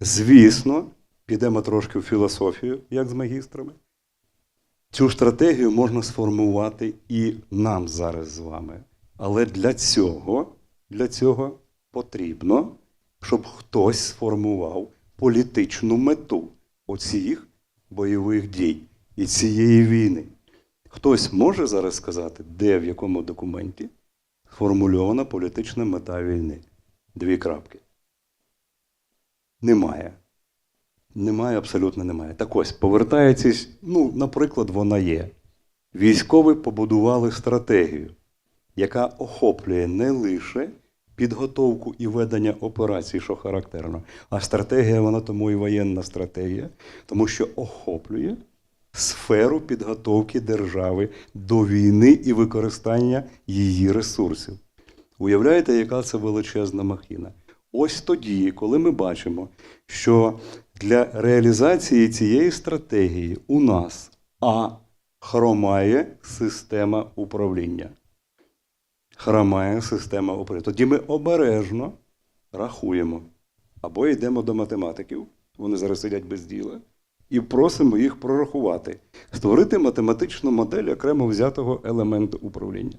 Звісно, підемо трошки в філософію, як з магістрами. Цю стратегію можна сформувати і нам зараз з вами. Але для цього, для цього потрібно, щоб хтось сформував політичну мету оцих бойових дій і цієї війни. Хтось може зараз сказати, де в якому документі сформульована політична мета війни? Дві крапки. Немає. Немає, абсолютно немає. Так ось, повертаючись, ну, наприклад, вона є. Військові побудували стратегію, яка охоплює не лише підготовку і ведення операцій, що характерно, а стратегія, вона тому і воєнна стратегія, тому що охоплює сферу підготовки держави до війни і використання її ресурсів. Уявляєте, яка це величезна махіна? Ось тоді, коли ми бачимо, що для реалізації цієї стратегії у нас А хромає система управління. Хромає система управління. Тоді ми обережно рахуємо. Або йдемо до математиків, вони зараз сидять без діла, і просимо їх прорахувати, створити математичну модель окремо взятого елементу управління.